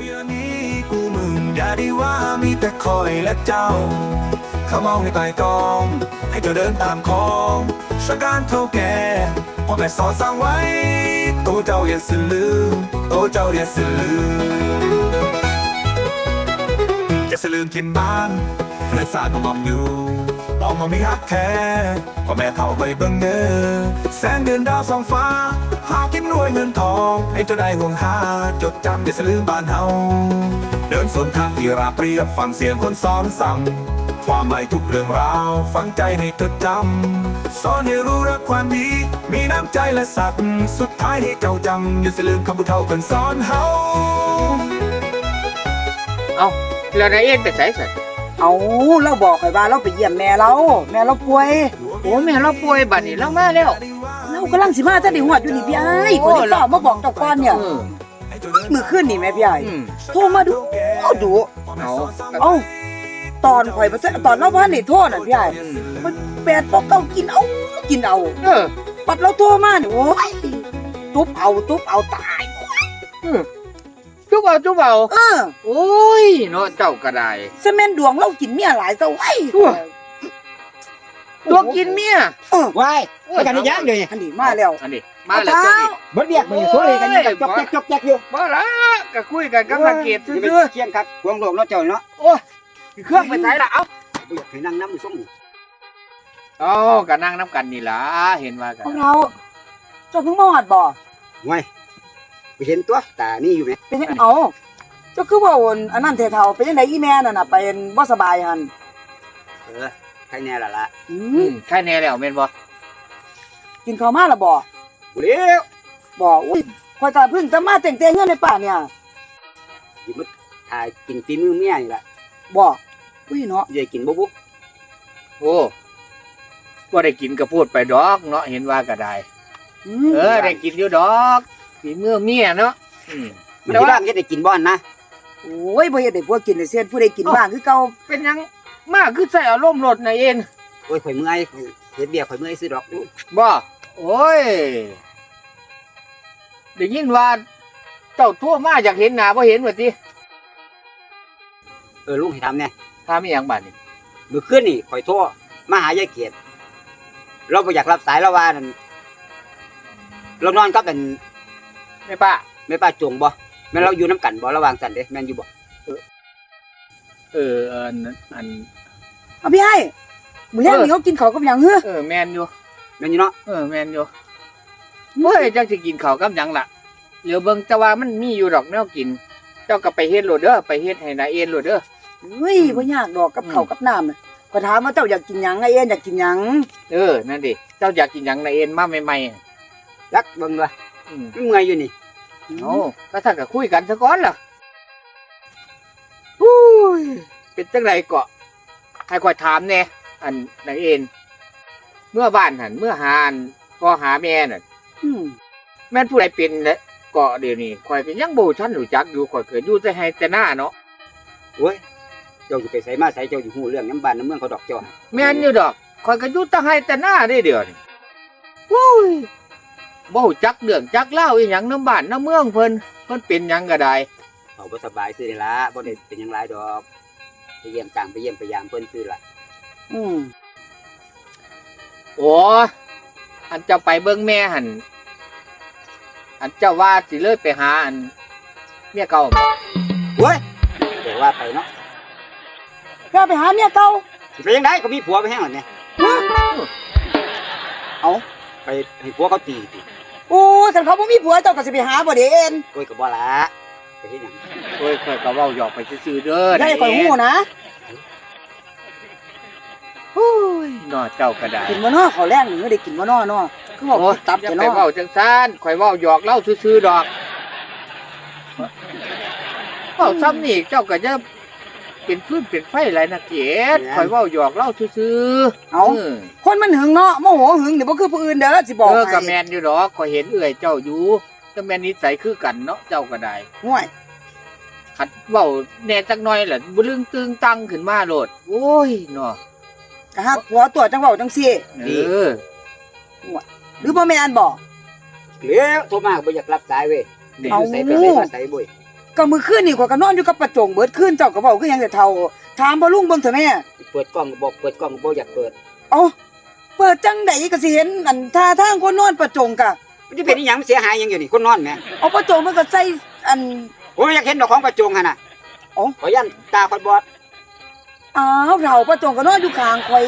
เมียนี้กูมึงอย่าได้ว่ามีแต่คอยและเจ้า เขามองให้ตายกอง ให้เจ้าเดินตามคองสการเท่าแก่พ่อแม่สอนสั่งไว้โตเจ้าอย่าสลืมโตเจ้าอย่าสลืมจะสลืมกินบ้านเพื่อนสาดก็มองอยู่มองมาไม่ฮักแท้พ่อแม่เท่าไปเบิ่งเด้อแสงเดือนดาวสองฟ้า หากินรวยเงินทองให้เจ้าได้ห่วงหา จดจำอย่าสลืมบ้านเฮาเดินสวนทางที่ราบเรียบฟังเสียงคนสอนสั่งความหมายทุกเรื่องราว ฟังใจให้จดจำสอนให้รู้รักความดี มีน้ำใจและสัตว์สุดท้ายให้เจ้าจำอย่าสลืมคำพูดเท่ากันสอนเฮาเอาแล้วนายเอ็นไปใส่สัตว์เอาเราบอกข่อยว่าเราไปเยี่ยมแม่เรา แม่เราป่วย โอ้แม่เราป่วยบัดนี้เรามาแล้วเรา กำลังสิมาจะได้หอดอยู่นี่พี่ไอ้คนที่สอบมาบอกเจ้าก่อนเนี่ยเออมือขึ้นนี่แม่พี่ไอ้อืมโทรมาดูดูเอาเอ้าตอนข่อยมาตอนเราว่านี่โทษน่ะพี่ไอ้อืมมันแปดปอกเก้ากินเอากินเอาเออปัดเราโทรมาเนี่ยโอ้ยทุบเอาทุบเอาตายจุบเอาจุบเอาเออโอ้ยเนาะเจ้าก็ได้สแมนดวงเรากินเมียหลายซะไว้ทั่ว ตัวกินเมียเออว้ายไปกันในย่างเลยอันนี้มาแล้วอันนี้มาแล้วตัวนี้บดเรียกมือโซ่เลยกันยังจอกแจ๊กจอกแจ๊กอยู่บ่ละก็คุยกันกับนักเกียรติอย่าไปซื่อเคียงครับหวงโลกเนาะเจ้าเนาะๆโอ้ยเครื่องไปใส่ละเอ้าบ่อยากให้นั่งน้ำอยู่ส่งเอาก็นั่งน้ำกันนี่ล่ะเห็นว่ากันพวกเราเจ้าเพิ่งมาหอดบ่ไว้ไปเห็นตัวตานี่อยู่ไหมเป็นยังเอาเจ้าคือว่าโอนอันนั้นเทาๆเป็นยังไงอีแม่นั่นน่ะเป็นบ่สบายหันเออ ใครแน่ละละอือืมมใช่แน่แล้วแม่นบ่กินข้าวมาและบ่บุเลี้ยวบ่อุ้ยข่อยก็เพิ่งจะมาแต่งแต่งเงินในป่าเนี่ยหยิบมาถ่ายกินตีมือเมียนี่แหละบ่อุ้ยเนาะอย่ากินบุบุโอ้บ่ได้กินก็พูดไปดอกเนาะเห็นว่าก็ได้อืมเออได้กินอยู่ดอกฝีมือเมียเนาะอืมมันแต่ที่ว่าบ้านก็ได้กินบ้านนะโอ้ยบ่เฮ็ดให้พวกกินได้เสียนผู้ใดกินบ้างคือเก่าเป็นหยัง มากคือใส่อารมณ์รถนายเอ็นโอ้ยข่อยเมื่อยข่อยเฮ็ดเบียร์ข่อยเมื่อยซื้อดอกบ่โอ้ยได้ยินว่าเจ้าทั่วมาอยากเห็นหน้าบ่เห็นว่าติเออลุงให้ทำเนี่ยถามอีหยังบัดนี้เมื่อคืนนี่ข่อยโทรมาหายายเกียรติเราบ่อยากรับสายแล้วว่านั่นเรานอนกับเป็นแม่ป้า แม่ป้าจงบ่แม่นเราอยู่น้ำกันบ่ระหว่างสันเด้แม่นอยู่บ่ เอออันอัน เอาพี่ให้มื้อแรกนี่เขากินข้าวกับหยังเฮ้อเออแม่นอยู่ แม่นอยู่เนาะเออแม่นอยู่เฮ้ยจังสิกินข้าวกับหยังล่ะเหลียวเบิ่งแต่ว่ามันมีอยู่ดอกแนวกิน เจ้าก็ไปเฮ็ดโลดเด้อไปเฮ็ดให้นายเอ็นโลดเด้อ เฮ้ยบ่ยากดอกกับข้าวกับน้ำน่ะก็ถามว่าเจ้าอยากกินหยังไอ้เอ็นอยากกินหยังเออ นั่นดิ เจ้าอยากกินหยังนายเอ็นมาใหม่ๆรักเบิ่งว่าอืมมันเมื่อยอยู่นี่ โอ้ก็ถ้าก็คุยกันซะก่อนล่ะอุ้ ยเป็นจังไรเกาะให้คอยถามแน่อันนายเอ็นเมื่อบ้านหันเมื่อหาอันพอหาแม่น่ะอืมแม่นผู้ใดเป็นและเกาะเดี๋ยวนี้คอยก็ยังบ่ทันรู้จักอยู่คอยเกิดอยู่แต่ให้แต่หน้าเนาะโอ้ยเจ้าอยู่ไปใส่มาใส่เจ้าอยู่หูเรื่องน้ำบ้านน้ำเมืองเขาดอกเจ้าแม่นอยู่ดอกคอยก็อยู่แต่ให้แต่หน้าได้เดี๋ยวนี้อุ้ยบ่รู้จักเรื่องจักเล่าวอีหยังน้ำบ้านน้ำเมืองเพิ่นเพิ่นเป็นหยังก็ได้ เขาบ่สบายซื้อนี่ละบ่ได้เป็นหยังหลายดอก ไปเยี่ยมต่างไปเยี่ยมไปยามเพิ่นซื้อละอืมโอ้อันเจ้าไปเบิ่งแม่หันอันเจ้าว่าสิเลยไปหาอันเมียเก่าบ่โอ้ยเดี๋ยวว่าไปเนาะก็ไปหาเมียเก่าสิไปยังไงเขามีผัวไปแห้งหรอเนี่ยเอาไปให้ผัวเขาตีติโอ้ยคันเขาบ่มีผัวเจ้าก็สิไปหาบ่เด้เอ็นโอ้ยก็บ่ละ ไปเฮ็ดหยังโอ้ยข่อยก็เว้าหยอกไปซื่อๆเด้อได้ข่อยฮู้นะโอ้ยน้อเจ้าก็ได้กินบ่เนาะข้าวแรงนี่ได้กินบ่เนาะเนาะคือบอกโอ้ยตับอย่าจะไปเนาะเว้าจังซั่นข่อยเว้าหยอกเล่าซื่อๆดอกเว้าซ้ำนี่เจ้าก็จะเป็นพื้นเป็นไฟหลายนักเกียรติข่อยเว้าหยอกเล่าซื่อๆเอาเออคนมันหึงเนาะโมโหหึงเดี๋ยวบ่คือผู้อื่นเด้อสิบอกเออให้ก็แม่นอยู่ดอกข่อยเห็นเอื้อยเจ้าอยู่ ก็แม่นนิสัยคือกันเนาะเจ้าก็ได้ห่วยขัดเว้าแหน่จักหน่อยแหละบ่ลึงตึงตังขึ้นมาโลดโอ้ยเนาะก็ฮักผัวตัวจังเว้าจังซี่เออหรือบ่แม่นบ่เลี้ยวโทรมาก็บ่อยากรับสายเว้ยเด็กเอาใส่ไปใส่มาใส่บ่อยก็มื้อคืนนี่ข่อยก็นอนอยู่กับประจงเบิดคืนเจ้าก็เว้าคือหยังแต่เฒ่าถามบ่ลุงเบิ่งเถอะแม่เปิดกล้องก็บอกเปิดกล้องก็บ่อยากเปิด เอ้าเปิดจังไดก็สิเห็นอันท่าทางคนนอนประจงกะ มันจะเป็นอีหยังมันเสียหายหยังอยู่นี่คนนอนแหมเอาประจงมันก็ใส่อัน ผมอยากเห็นดอกของประจงหั่นน่ะเอ้าขอยันตาคอยบอดอ้าวเราประจงก็นอนอยู่ข้างข่อย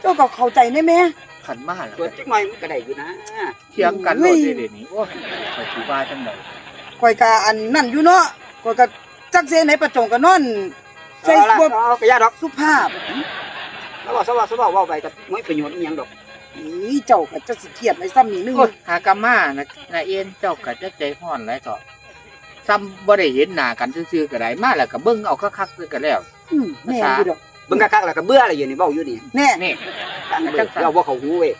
เจ้าก็เข้าใจได้แม่ขันมาแล้วเปิดจักหน่อยมันก็ได้อยู่นะเถียงกันเฮ้โลยดเดี๋ยวนี้โอ้ยไปสิว่าจังไดข่อยก็อันนั่นอยู่เนาะข่อยก็จักเซไหนประจงก็นอน ใส่เอาละบวเอากระยาดอกสุภาพ แล้วว่าสว่าสว่าเว้าไปก็ไม่ประโยชน์อีหยังดอก อีเจ้าก็จะสิเครียดในซ้ำนี่นึงโอ้ยหากามานะนาเอ็นเจ้าก็จะใจฮ้อนหลายต่อซ้ำบ่ได้เห็นหน้ากันซื่อๆก็ได้มาแล้วก็เบิ่งเอาคักๆเลยก็แล้ว อืมแม่นอยู่ดอกเบิ่งคักๆแล้วก็เบื่ออะไรอยู่นี่เว้าอยู่นี่แน่นี่ ตั้งเบิ่งเราบ่เข้าหูเว้ย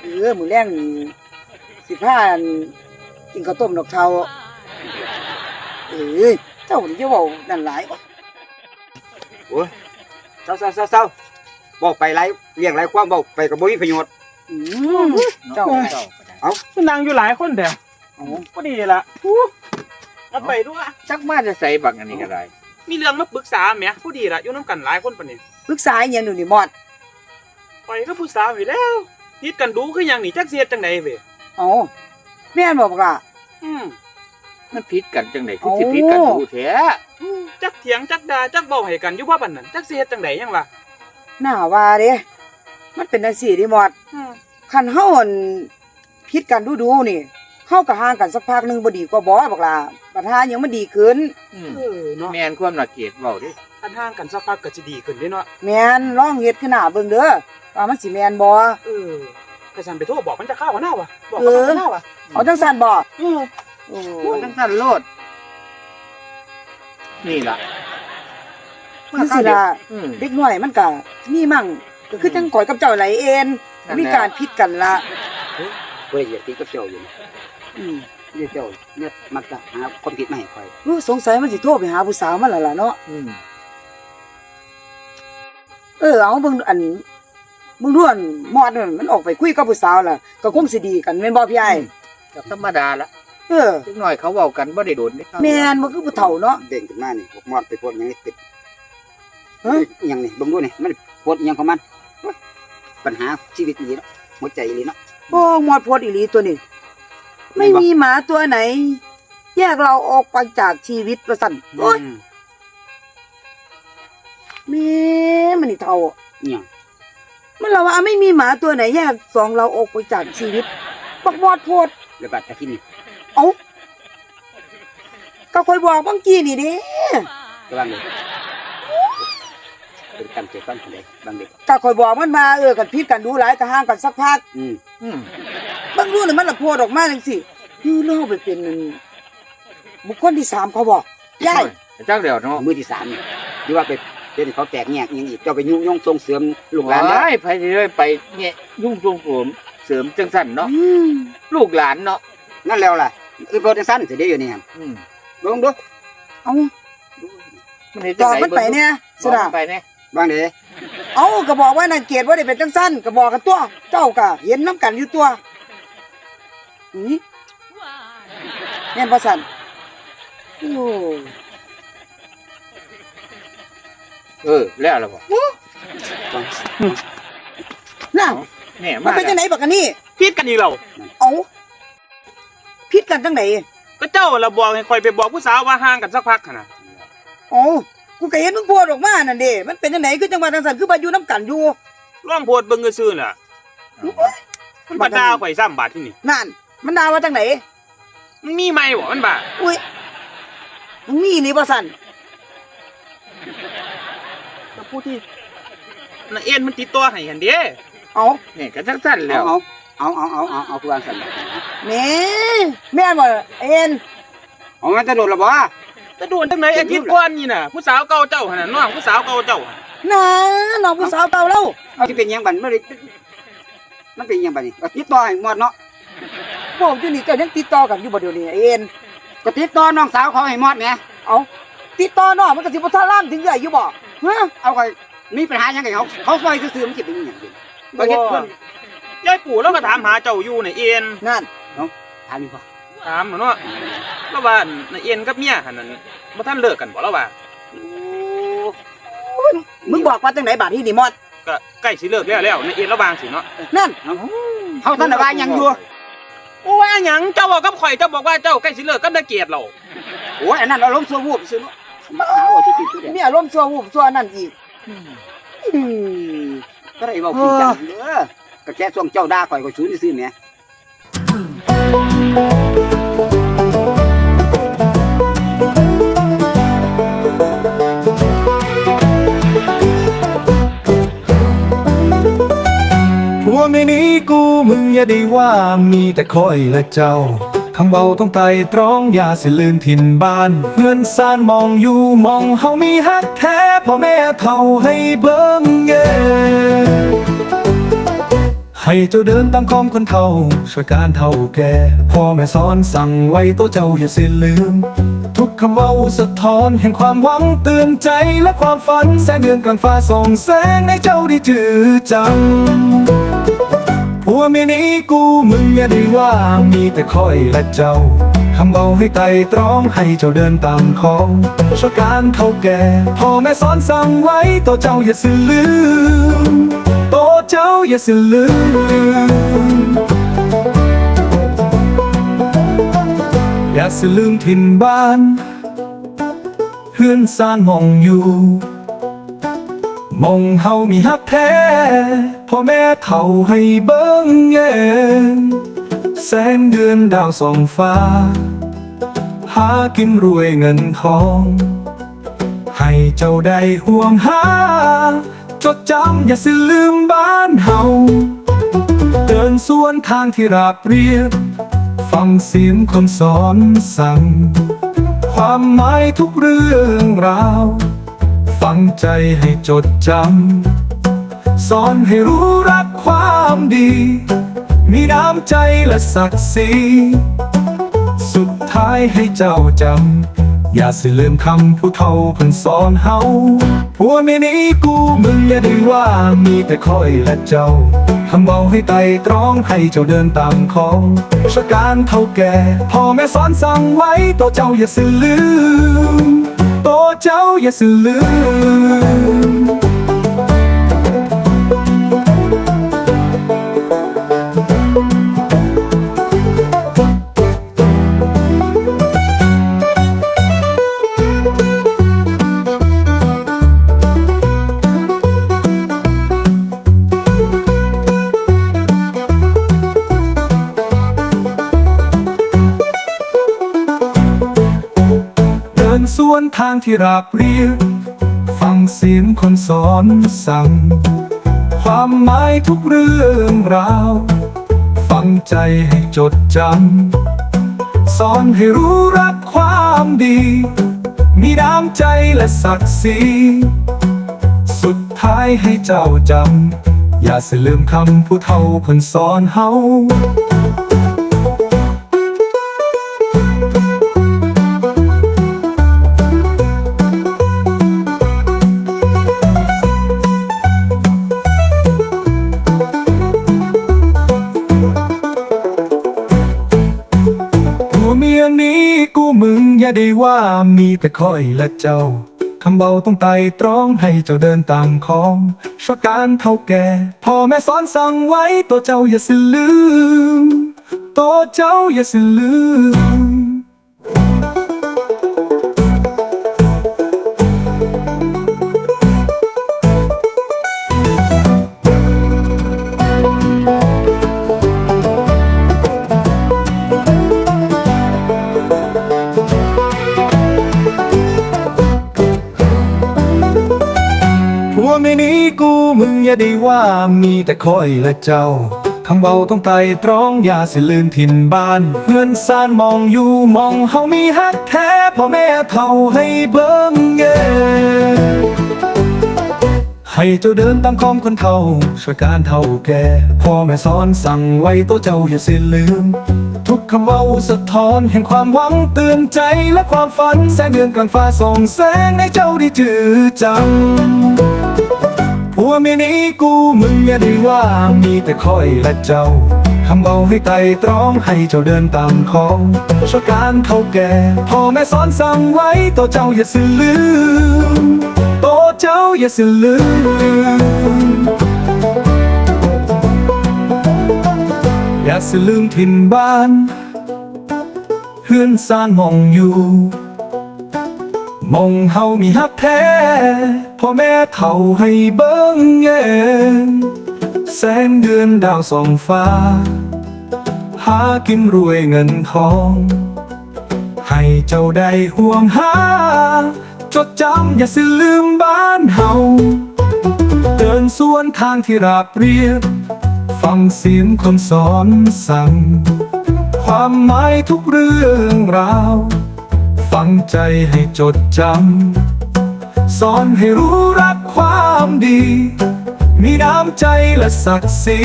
เออมื้อแรงนี่สิพาอันกินข้าวต้มดอกเทาเอ้ยเจ้านี่จะเว้านั่นหลายโอ้ยเศร้าๆๆ ๆเว้าไปหลายเลี้ยงหลายความเว้าไปก็บ่มีประโยชน์อืมเจ้าเจ้าก็ได้มันนั่งอยู่หลายคนแต่เอาก็ดีละเอาไปด้วยจักมาจะใส่บักอันนี้ก็ได้มีเรื่องมาปรึกษาแหมผู้ดีละอยู่น้ำกันหลายคนปะเนี่ยปรึกษาอีหยังหนูนี่มอดไปก็ผู้สาวอยู่แล้วยิดกันดูคือหยังนี่จักเสียจังไดเว้ยเอาแม่นบอกว่าอืมมันผิดกันจังไดคือสิผิดกันดูแท้จักเถียงจักด่าจักเว้าให้กันอยู่ว่าปานนั้นจักเสียจังไดยังล่ะ หน้าว่าเด้มันเป็นจังซี่เดิมอดอืมคันเฮาอั่นผิดกันดูๆนี่เฮาก็ห่างกันสักพักหนึงบ่ดีกว่าบ่บอกล่ะปัญหาหยังมันดีขึ้นอืมเออเนาะแม่นความละเกียดเว้าเดิอันห่างกันสักพักก็สิดีขึ้นเด้เนาะแม่นลองเฮ็ดขึ้นหน้าเบิ่งเด้อว่ามันสิแม่นบ่ เออก็สั่นไปโทรบอกมันจะเข้าหัวหน้าวะบอกเอมันอเข้าหัวหน้าวะเอาจังซั่นบ่เออ โอ้โอ้ทั้งท่านโลด นี่ล่ะ มันสิล่ะอืม เด็กน้อยมันก็มีมั่งก็คือจังข่อยกับเจ้าไหลเอ็นนั่นแหละ มีการผิดกันละบ่ได้อยากติดกับเจ้าอยู่นี่อืมเนี่ยเจ้าเนี่ยมักจะหาความผิดมาให้ข่อยเออสงสัยมันสิโทรไปหาผู้สาวมันแล้วล่ะเนาะอืมเออเอาเบิ่งอันมึงดูอันมอดนั่นมันออกไปคุยกับผู้สาวล่ะ ก็คงสิดีกันแม่นบ่พี่ไอ้ก็ธรรมดาละเออจักหน่อยเขาเว้ากันบ่ได้โดนเด้แม่นบ่คือผู้เฒ่าเนาะเด้งขึ้นมานี่พวกมอดไปพวกหยังนี่ติด เอ้ยอีหยังนี่เบิ่งดูนี่มันโพดอีหยังของมันโอ๊ยปัญหาชีวิตอีหลีเนาะหัวใจอีหลีเนาะ โอ้มอดโพดอีหลีตัวนี้ ไม่มีหมาตัวไหน แยกเราออกไปจากชีวิตประสันโอ้ยอืมแม่มันนี่เฒ่าอีหยังมันเราว่าไม่มีหมาตัวไหน แยกสองเราออกไปจากชีวิตบักมอดโพด แล้วบัดตะคินนี่เอ้าก็คอยบอกบางกี้นี่เด้กำลังเลย เป็นกันเจ็บกันคนใดบางเด็กก็คอยบอกมันมาเออกันพิดกันดูหลายก็ห่างกันสักพักอืมอืมบางรู้น่ะมันละโพดออกมาจังสิยูเล่าไปเป็นบุคคลที่สามเขาบอกยายจักเดียวเนาะมือที่สามนี่หรือว่าไปเป็นเขาแตกแยกอิหยังอีกเจ้าไปยุ่งยงส่งเสริมลูกหลานเด้อว้ายไผสิได้ไปเนี่ยยุ่งจงโสมเสริมจังซั่นเนาะอืมลูกหลานเนาะนั่นแล้วล่ะคือโพดจังซั่นสิได้อยู่นี่หั่นอืมเบิ่งดูเอามันเฮ็ดบจัองกไดมันไปเนี่ยสสุดาดาไปเนี่ย บางเด้เอาก็บอกว่านางเกดว่าได้เป็นจังสั้นก็บอกกันตัวเจ้าก็เห็นน้ำกันอยู่ตัวอือแม่นบ่สั่นโอ้เออแล้วล่ะบ่น่ะแม่มัมานเป็นจังไหนบักอันนี้พิดกันอีกแล้วเอาผิดกันจังไหนก็เจ้าละบอกให้คอยไปบอกผู้สาวว่าห่างกันสักพักหั่นน่ะเอา กูก็เห็นมึงโพดออกมานั่นเด้มันเป็นจังไหนคือจังหวะจังซั่นคือบ่อยู่น้ำกันอยู่ร่องโพดเบิ่งซื่อๆน่ะมันบ่ด่าข่อยซ้ำบาดที่นี่นั่น มันด่าว่าจังไหนมันมีไหมบ่มันบ่าอุ้ยมึงมีนี่บ่สั่นแต่ผู้ที่น่ะเอ็นมันติดตัวให้หั่นเด้เอานี่ก็จังซั่นแล้วเอาเอาเอาเอาเอาเอาคือวางสั่นล่ะแหม่แม่นบ่เอ็นเอามันจะโดดละบ่ จะโดนจังไหนอาทิตย์ก่อนนี่น่ะ ผู้สาวเก่าเจ้าหั่นน่ะน้องผู้สาวเก่าเจ้าหั่นนะน้องผู้สาวเก่าเราเอาที่เป็นหยังบัดมันเลยมันเป็นหยังบัดนี่ก็ติดต่อให้หมดเนาะบอกอยู่นี่เจ้ายังติดต่อกันอยู่บ่เดี๋ยวนี้เอ็นก็ติดต่อน้องสาวเขาให้หมดแหมเอาติดต่อน้องมันก็สิบ่ท่าล่ามถึงใหญ่อยู่บ่ฮะเอาก็มีปัญหาหยังกับเขาเขาซอยซื่อๆมันสิเป็นหยังสิบ่เฮ็ดเพิ่นยายปู่แล้วก็ถามหาเจ้าอยู่น่ะเอ็นนั่นถามนี่บ่ ถามน่ะเนาะแล้วว่าในเอ็นกับเมียหั่นนั่นบ่ทันเลิกกันบ่แล้วว่ามึงบอกว่าจังไหนบาดที่นี่มอดก็ใกล้สิเลิกแล้วแล้วในเอ็นระวางสิเนาะนั่นเฮาท่านน่ะว่าหยังอยู่โอ้ว่าหยังเจ้าบอกกับข่อยเจ้าบอกว่าเจ้าใกล้สิเลิกกับนาเกียรติเราโอ้ยอันนั้นอารมณ์ชั่ววูบซื่อเนาะมาหาว่าจะติดอยู่เด้มีอารมณ์ชั่ววูบชั่วนั่นอีกอืมก็ได้เว้าจริงจังเด้อก็แค่ช่วงเจ้าด่าข่อยก็ชูนี่ซื่อแหม มึงอย่าได้ว่ามีแต่คอยและเจ้าคำเบาต้องไต่ตรองอย่าสิลืมถิ่นบ้านเพื่อนซานมองอยู่มองเฮามีฮักแท้พ่อแม่เท่าให้เบิ่งเงให้เจ้าเดินตามคอมคนเท่าช่วยการเท่าแก่พ่อแม่สอนสั่งไว้ตัวเจ้าอย่าสิลืม ทุกคำเว่าสะท้อนแห่งความหวังเตือนใจและความฝันแสงเดือนกลางฟ้าส่องแสงให้เจ้าได้ถือจำผัวเมีนี้กูมึงอย่าได้ว่ามีแต่คอยและเจ้าคำเบาให้ไตตรองให้เจ้าเดินตามของช่วยการเท่าแก่พ่อแม่สอนสั่งไว้ตัวเจ้าอย่าสิลืมโตเจ้าอย่าสิลืมอย่าสิลืมถิ่นบ้านเฮือนสร้างหมองอยู่ มองเฮามีฮักแท้พ่อแม่เฒ่าให้เบิ่งแยงแสงเดือนดาวส่องฟ้า หากินรวยเงินทอง ให้เจ้าได้ห่วงหา จดจำอย่าสิลืมบ้านเฮาเดินสวนทางที่ราบเรียบฟังเสียงคนสอนสั่ง ความหมายทุกเรื่องราว ฟังใจให้จดจำ สอนให้รู้รักความดี มีน้ำใจและศักดิ์ศรีสุดท้ายให้เจ้าจำ อย่าสิลืมคำผู้เฒ่าเพิ่นสอนเฮาผัวเมียนี้กูมึงอย่าได้ว่ามีแต่คอยและเจ้าคำเบาให้ไต่ตรองให้เจ้าเดินตามของชะการเท่าแก่พ่อแม่สอนสั่งไว้ตัวเจ้าอย่าสิลืม ตัวเจ้าอย่าสิลืม ทางที่ราบเรียบฟังเสียงคนสอนสั่ง ความหมายทุกเรื่องราว ฟังใจให้จดจำ สอนให้รู้รักความดี มีน้ำใจและศักดิ์ศรีสุดท้ายให้เจ้าจำ อย่าสิลืมคำผู้เฒ่าเพิ่นสอนเฮาามีแต่คอยและเจ้าคำเบาต้องไต่ตรองให้เจ้าเดินตามของชวการเท่าแก่พ่อแม่สอนสั่งไว้ตัวเจ้าอย่าสิลืมตัวเจ้าอย่าสิลืม แต่คอยและเจ้าคำเบาต้องไต่ตรองอย่าสิลืมถิ่นบ้านเพื่อนซานมองอยู่มองเฮามีฮักแท้พ่อแม่เท่าให้เบิ่งเงให้เจ้าเดินตามคอมคนเท่าช่วยการเท่าแก่พ่อแม่สอนสั่งไว้ตัวเจ้าอย่าสิลืม ทุกคำเว่าสะท้อนแห่งความหวังเตือนใจและความฝันแสงเดือนกลางฟ้าส่องแสงให้เจ้าได้ถือจำ วเมีนี้กูมึงอย่าได้ว่ามีแต่คอยและเจ้าคำเอาให้ไต่ตรองให้เจ้าเดินตามของชดการเท่าแก่พ่อแม่สอนสั่งไว้ตัวเจ้าอย่าสิลืมโตเจ้าอย่าสิลืมอย่าสิลืมถิ่นบ้านเฮือนสร้างหมองอยู่ มองเฮามีฮักแท้พ่อแม่เท่าให้เบิ่งแยงแสงเดือนดาวส่องฟ้า หากินรวยเงินทอง ให้เจ้าได้ห่วงหา จดจำอย่าสิลืมบ้านเฮาเดินสวนทางที่ราบเรียบฟังเสียงคนสอนสั่ง ความหมายทุกเรื่องราว ฟังใจให้จดจำ สอนให้รู้รักความดี มีน้ำใจและศักดิ์ศรี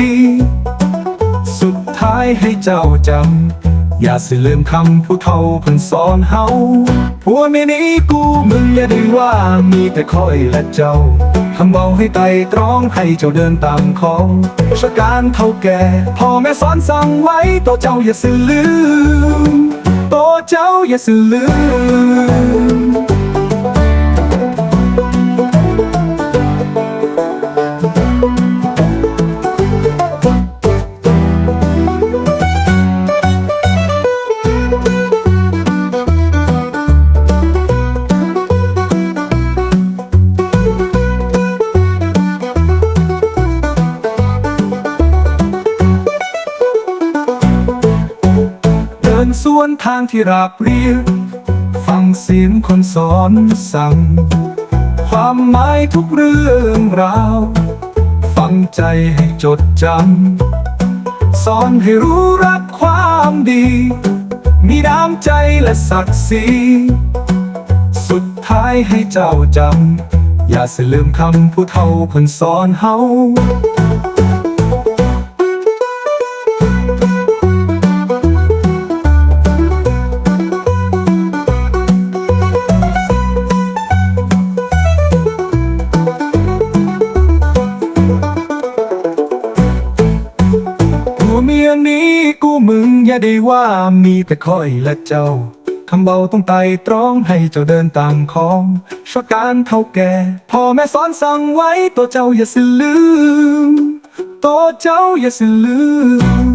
สุดท้ายให้เจ้าจำ อย่าสิลืมคำผู้เฒ่าเพิ่นสอนเฮาผัวเมียนี้กูมึงอย่าได้ว่ามีแต่คอยและเจ้าคำเบาให้ไต่ตรองให้เจ้าเดินตามของชะการเท่าแก่พ่อแม่สอนสั่งไว้ตัวเจ้าอย่าสิลืม ตัวเจ้าอย่าสิลืม ทางที่ราบเรียบฟังเสียงคนสอนสั่ง ความหมายทุกเรื่องราว ฟังใจให้จดจำ สอนให้รู้รักความดี มีน้ำใจและศักดิ์ศรีสุดท้ายให้เจ้าจำ อย่าสิลืมคำผู้เฒ่าคนสอนเฮา อย่าได้ว่ามีแต่คอยและเจ้าคำเบาต้องไต่ตรองให้เจ้าเดินตามของชวการเท่าแก่พ่อแม่สอนสั่งไว้ตัวเจ้าอย่าสิลืมตัวเจ้าอย่าสิลืม